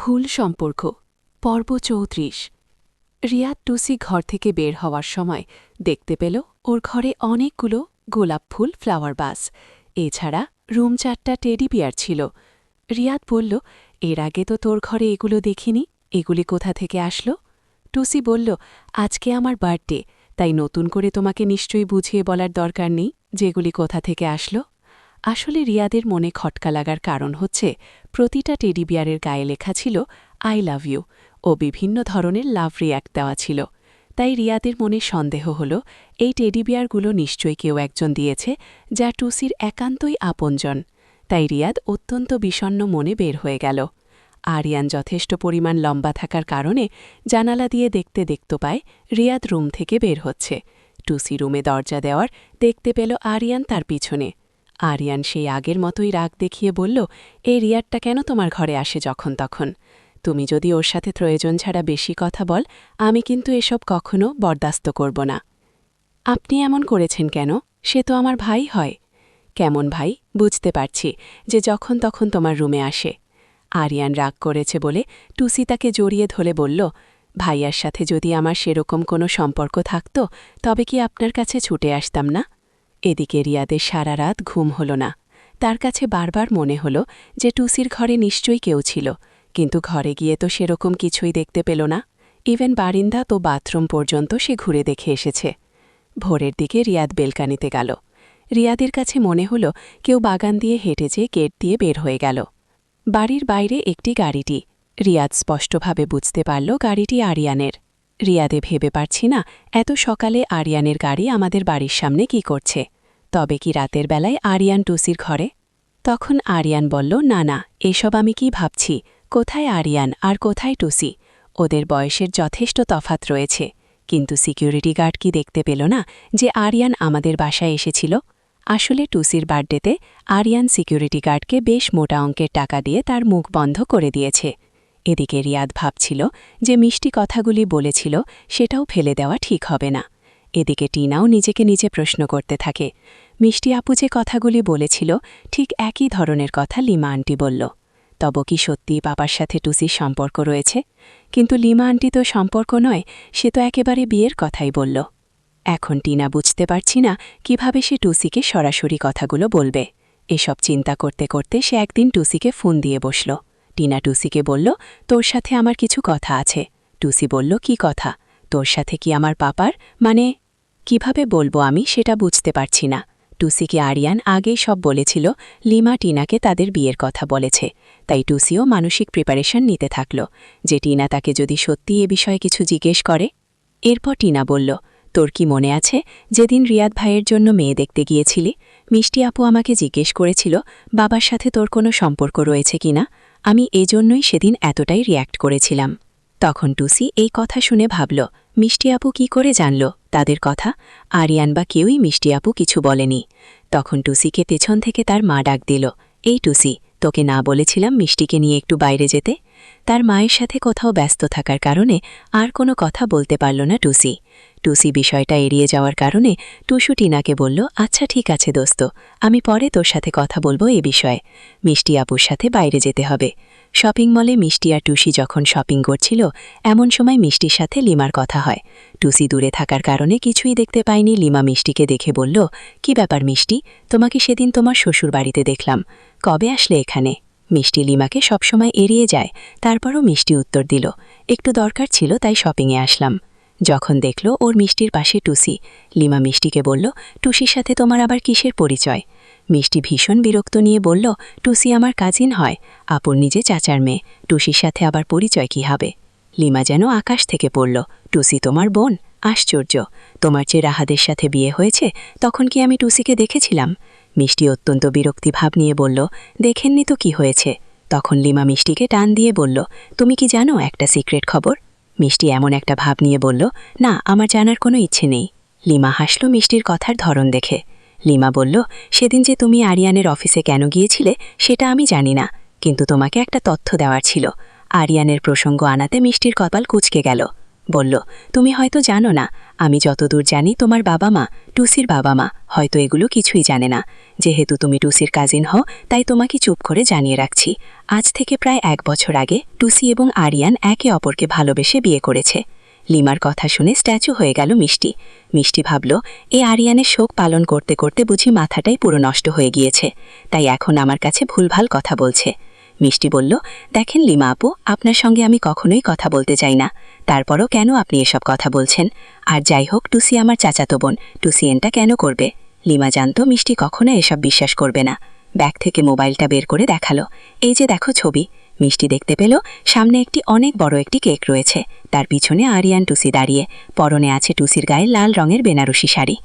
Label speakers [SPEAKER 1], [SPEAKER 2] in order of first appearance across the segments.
[SPEAKER 1] ভুল সম্পর্ক। পর্ব চৌত্রিশ। রিয়াদ টুসি ঘর থেকে বের হওয়ার সময় দেখতে পেল ওর ঘরে অনেকগুলো গোলাপ ফুল, ফ্লাওয়ার বাস। এছাড়া রুম চারটা টেডি বিয়ার ছিল। রিয়াদ বলল, এর আগে তো তোর ঘরে এগুলো দেখিনি, এগুলি কোথা থেকে আসলো? টুসি বলল, আজকে আমার বার্থডে, তাই নতুন করে তোমাকে নিশ্চয়ই বুঝিয়ে বলার দরকার নেই, যেগুলি কোথা থেকে আসলো? আসলে রিয়াদের মনে খটকা লাগার কারণ হচ্ছে প্রতিটা টেডি বিয়ারের গায়ে লেখা ছিল, আই লাভ ইউ ও বিভিন্ন ধরনের লাভ রিয়াক্ট দেওয়া ছিল। তাই রিয়াদের মনে সন্দেহ হল, এই টেডি বিয়ারগুলো নিশ্চয়ই কেউ একজন দিয়েছে যা টুসির একান্তই আপনজন। তাই রিয়াদ অত্যন্ত বিষণ্ন মনে বের হয়ে গেল। আরিয়ান যথেষ্ট পরিমাণ লম্বা থাকার কারণে জানালা দিয়ে দেখতে দেখতে পায়, রিয়াদ রুম থেকে বের হচ্ছে। টুসি রুমে দরজা দেওয়ার দেখতে পেল আরিয়ান তার পিছনে। আরিয়ান সেই আগের মতোই রাগ দেখিয়ে বলল, এই রিয়ারটা কেন তোমার ঘরে আসে যখন তখন? তুমি যদি ওর সাথে প্রয়োজন ছাড়া বেশি কথা বল, আমি কিন্তু এসব কখনো বরদাস্ত করব না। আপনি এমন করেছেন কেন? সে তো আমার ভাই হয়। কেমন ভাই? বুঝতে পারছি যে যখন তখন তোমার রুমে আসে। আরিয়ান রাগ করেছে বলে টুসি তাকে জড়িয়ে ধরে বলল, ভাইয়ার সাথে যদি আমার সেরকম কোনো সম্পর্ক থাকত, তবে কি আপনার কাছে ছুটে আসতাম না? এদিকে রিয়াদের সারা রাত ঘুম হল না। তার কাছে বারবার মনে হল যে টুসির ঘরে নিশ্চয়ই কেউ ছিল, কিন্তু ঘরে গিয়ে তো সেরকম কিছুই দেখতে পেল না। ইভেন বারিন্দা তো বাথরুম পর্যন্ত সে ঘুরে দেখে এসেছে। ভোরের দিকে রিয়াদ বেলকানিতে গেল। রিয়াদের কাছে মনে হল কেউ বাগান দিয়ে হেঁটে যেয়ে গেট দিয়ে বের হয়ে গেল। বাড়ির বাইরে একটি গাড়িটি। রিয়াদ স্পষ্টভাবে বুঝতে পারল গাড়িটি আরিয়ানের। রিয়াদে ভেবে পারছি না এত সকালে আরিয়ানের গাড়ি আমাদের বাড়ির সামনে কি করছে। তবে কি রাতের বেলায় আরিয়ান টুসির ঘরে? তখন আরিয়ান বলল, না না, এসব আমি কি ভাবছি? কোথায় আরিয়ান আর কোথায় টুসি? ওদের বয়সের যথেষ্ট তফাত রয়েছে। কিন্তু সিকিউরিটি গার্ড কি দেখতে পেল না যে আরিয়ান আমাদের বাসায় এসেছিল? আসলে টুসির বার্থডেতে আরিয়ান সিকিউরিটি গার্ডকে বেশ মোটা অঙ্কের টাকা দিয়ে তার মুখ বন্ধ করে দিয়েছে। এদিকে রিয়াদ ভাবছিল যে মিষ্টি কথাগুলি বলেছিল সেটাও ফেলে দেওয়া ঠিক হবে না। এদিকে টিনাও নিজেকে নিজে প্রশ্ন করতে থাকে। মিষ্টি আপু যে কথাগুলি বলেছিল, ঠিক একই ধরনের কথা লিমা আন্টি বলল। তব কি সত্যি পাপার সাথে টুসির সম্পর্ক রয়েছে? কিন্তু লিমা আন্টি তো সম্পর্ক নয়, সে তো একেবারে বিয়ের কথাই বলল। এখন টিনা বুঝতে পারছি না কীভাবে সে টুসিকে সরাসরি কথাগুলো বলবে। এসব চিন্তা করতে করতে সে একদিন টুসিকে ফোন দিয়ে বসল। টিনা টুসিকে বলল, তোর সাথে আমার কিছু কথা আছে। টুসি বলল, কি কথা? তোর সাথে কি আমার পাপার? মানে কীভাবে বলব আমি সেটা বুঝতে পারছি না। টুসিকে আরিয়ান আগেই সব বলেছিল, লিমা টিনাকে তাদের বিয়ের কথা বলেছে। তাই টুসিও মানসিক প্রিপারেশন নিতে থাকল। যে টিনা তাকে যদি সত্যি এ বিষয়ে কিছু জিজ্ঞেস করে, এরপর টিনা বলল, তোর কি মনে আছে? যেদিন রিয়াদ ভাইয়ের জন্য মেয়ে দেখতে গিয়েছিলি, মিষ্টি আপু আমাকে জিজ্ঞেস করেছিল, বাবার সাথে তোর কোনো সম্পর্ক রয়েছে কিনা আমি এজন্যই সেদিন এতটাই রিয়্যাক্ট করেছিলাম। তখন টুসি এই কথা শুনে ভাবল, মিষ্টি আপু কী করে জানল? তাদের কথা? আরিয়ান বা কেউই মিষ্টি আপু কিছু বলেনি। তখন টুসিকে পেছন থেকে তার মা ডাক দিল, এই টুসি, তোকে না বলেছিলাম মিষ্টিকে নিয়ে একটু বাইরে যেতে? তার মায়ের সাথে কোথাও ব্যস্ত থাকার কারণে আর কোনো কথা বলতে পারল না টুসি। টুসি বিষয়টা এড়িয়ে যাওয়ার কারণে টুসু টিনাকে বলল আচ্ছা ঠিক আছে দোস্ত, আমি পরে তোর সাথে কথা বলব এ বিষয়ে। মিষ্টি আপুর সাথে বাইরে যেতে হবে। শপিং মলে মিষ্টি আর টুসি যখন শপিং করছিল, এমন সময় মিষ্টির সাথে লিমার কথা হয়। টুসি দূরে থাকার কারণে কিছুই দেখতে পায়নি। লিমা মিষ্টিকে দেখে বলল, কি ব্যাপার মিষ্টি? তোমাকে সেদিন তোমার শ্বশুর বাড়িতে দেখলাম। কবে আসলে এখানে? মিষ্টি লিমাকে সবসময় এড়িয়ে যায়, তারপরও মিষ্টি উত্তর দিল, একটু দরকার ছিল, তাই শপিংয়ে আসলাম। যখন দেখল ওর মিষ্টির পাশে টুসি, লিমা মিষ্টিকে বলল, টুসির সাথে তোমার আবার কিসের পরিচয়? মিষ্টি ভীষণ বিরক্ত নিয়ে বলল, টুসি আমার কাজিন হয়, আপুর নিজে চাচার মেয়ে, টুসির সাথে আবার পরিচয় কি হবে? লিমা যেন আকাশ থেকে পড়ল, টুসি তোমার বোন, আশ্চর্য, তোমার যে রাহাদের সাথে বিয়ে হয়েছে, তখন কি আমি টুসিকে দেখেছিলাম? মিষ্টি অত্যন্ত বিরক্তি ভাব নিয়ে বলল, দেখেননি তো কি হয়েছে? তখন লিমা মিষ্টিকে টান দিয়ে বলল, তুমি কি জানো একটা সিক্রেট খবর? মিষ্টি এমন একটা ভাব নিয়ে বলল, না, আমার জানার কোনো ইচ্ছে নেই। লিমা হাসল মিষ্টির কথার ধরন দেখে। লিমা বলল, সেদিন যে তুমি আরিয়ানের অফিসে কেন গিয়েছিলে, সেটা আমি জানি না, কিন্তু তোমাকে একটা তথ্য দেওয়ার ছিল। আরিয়ানের প্রসঙ্গ আনাতে মিষ্টির কপাল কুচকে গেল। বলল, তুমি হয়তো জানো না, আমি যতদূর জানি তোমার বাবা মা টুসির বাবা মা হয়তো এগুলো কিছুই জানে না। যেহেতু তুমি টুসির কাজিন হও, তাই তোমাকে চুপ করে জানিয়ে রাখছি। আজ থেকে প্রায় এক বছর আগে টুসি এবং আরিয়ান একে অপরকে ভালোবেসে বিয়ে করেছে। লিমার কথা শুনে স্ট্যাচু হয়ে গেল মিষ্টি। মিষ্টি ভাবল, এ আরিয়ানের শোক পালন করতে করতে বুঝি মাথাটাই পুরো নষ্ট হয়ে গিয়েছে, তাই এখন আমার কাছে ভুলভাল কথা বলছে। মিষ্টি বলল, দেখেন লিমা আপু, আপনার সঙ্গে আমি কখনোই কথা বলতে চাই না। তারপরও কেন আপনি এসব কথা বলছেন? আর যাই হোক, টুসি আমার চাচাতো বোন। টুসি এনটা কেন করবে? লিমা জানতো মিষ্টি কখনো এসব বিশ্বাস করবে না। ব্যাগ থেকে মোবাইলটা বের করে দেখাল। এই যে দেখো ছবি। মিষ্টি দেখতে পেল সামনে একটি অনেক বড় একটি কেক রয়েছে। তার পিছনে আরিয়ান টুসি দাঁড়িয়ে। পরনে আছে টুসির গায়ে লাল রঙের বেনারসি শাড়ি।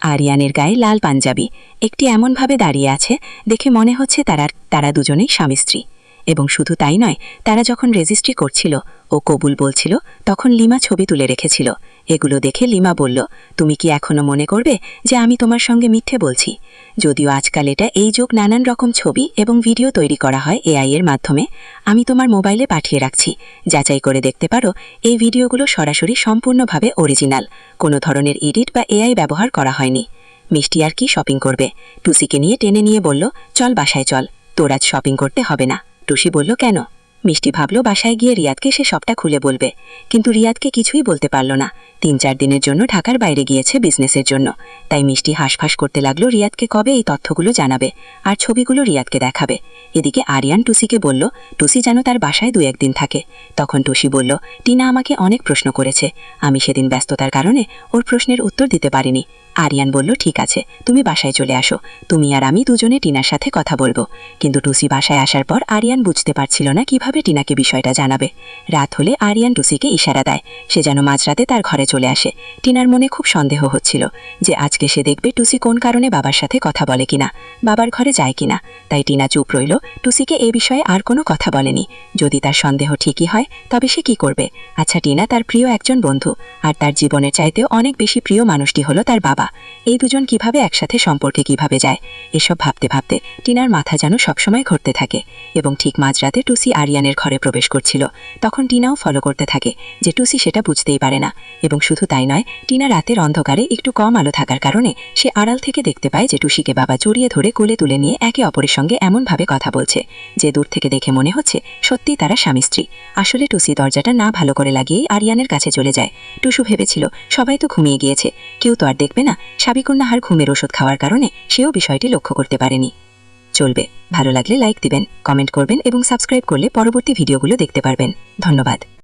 [SPEAKER 1] আরিয়ানের গায়ে লাল পাঞ্জাবি। একটি এমনভাবে দাঁড়িয়ে আছে, দেখে মনে হচ্ছে তারা তারা দুজনেই স্বামী স্ত্রী। এবং শুধু তাই নয়, তারা যখন রেজিস্ট্রি করছিল, ও কবুল বলছিল, তখন লিমা ছবি তুলে রেখেছিল। এগুলো দেখে লিমা বলল, তুমি কি এখনও মনে করবে যে আমি তোমার সঙ্গে মিথ্যে বলছি? যদিও আজকাল এটা এই যুগ নানান রকম ছবি এবং ভিডিও তৈরি করা হয় এআই এর মাধ্যমে, আমি তোমার মোবাইলে পাঠিয়ে রাখছি। যাচাই করে দেখতে পারো, এই ভিডিওগুলো সরাসরি সম্পূর্ণভাবে অরিজিনাল। কোনো ধরনের এডিট বা এআই ব্যবহার করা হয়নি। মিষ্টি আর কি শপিং করবে? টুসিকে নিয়ে টেনে নিয়ে বলল, চল বাসায় চল, তোর আজ শপিং করতে হবে না। টুসি বলল, কেন? মিষ্টি ভাবল, বাসায় গিয়ে রিয়াদকে সে সবটা খুলে বলবে। কিন্তু রিয়াদকে কিছুই বলতে পারল না। তিন চার দিনের জন্য ঢাকার বাইরে গিয়েছে বিজনেসের জন্য। তাই মিষ্টি হাঁসফাঁস করতে লাগল রিয়াদকে কবে এই তথ্যগুলো জানাবে আর ছবিগুলো রিয়াদকে দেখাবে। এদিকে আরিয়ান টুসিকে বলল, টুসি যেন তার বাসায় দু একদিন থাকে। তখন টুসি বলল, টিনা আমাকে অনেক প্রশ্ন করেছে। আমি সেদিন ব্যস্ততার কারণে ওর প্রশ্নের উত্তর দিতে পারিনি। আরিয়ান বলল, ঠিক আছে, তুমি বাসায় চলে আসো। তুমি আর আমি দুজনে টিনার সাথে কথা বলব। কিন্তু টুসি বাসায় আসার পর আরিয়ান বুঝতে পারছিল না কীভাবে টিনাকে বিষয়টা জানাবে। রাত হলে আরিয়ান টুসিকে ইশারা দেয়। সে যেন মাঝরাতে তার ঘরে চলে আসে। টিনার মনে খুব সন্দেহ হচ্ছিল যে আজকে সে দেখবে টুসি কোন কারণে বাবার সাথে কথা বলে কিনা, বাবার ঘরে যায় কিনা। তাই টিনা চুপ রইল। টুসিকে এ বিষয়ে আর কোনো কথা বলেনি। যদি তার সন্দেহ ঠিকই হয়, তবে সে কি করবে? আচ্ছা টিনা তার প্রিয় একজন বন্ধু, আর তার জীবনের চাইতেও অনেক বেশি প্রিয় মানুষটি হলো তার বাবা। এই দুজন কীভাবে একসাথে সম্পর্কে কীভাবে যায়? এসব ভাবতে ভাবতে টিনার মাথা যেন সবসময় ঘুরতে থাকে এবং ঠিক মাঝরাতে টুসি আরিয়ানের ঘরে প্রবেশ করছিল। তখন টিনাও ফলো করতে থাকে যে টুসি সেটা বুঝতেই পারে না এবং শুধু তাই নয়, টিনা রাতের অন্ধকারে একটু কম আলো থাকার কারণে সে আড়াল থেকে দেখতে পায় যে টুসিকে বাবা জড়িয়ে ধরে কোলে তুলে নিয়ে একে অপরের সঙ্গে এমনভাবে কথা বলছে যে দূর থেকে দেখে মনে হচ্ছে সত্যি তারা স্বামী স্ত্রী। আসলে টুসি দরজাটা না ভালো করে লাগিয়েই আরিয়ানের কাছে চলে যায়। টুসু ভেবেছিল, সবাই তো ঘুমিয়ে গিয়েছে, কেউ তো আর দেখবে না সাবিকন্যাহার ঘুমের ওষুধ খাওয়ার কারণে সেও বিষয়টি লক্ষ্য করতে পারেনি। চলবে। ভালো লাগলে লাইক দিবেন, কমেন্ট করবেন এবং সাবস্ক্রাইব করলে পরবর্তী ভিডিওগুলো দেখতে পারবেন। ধন্যবাদ।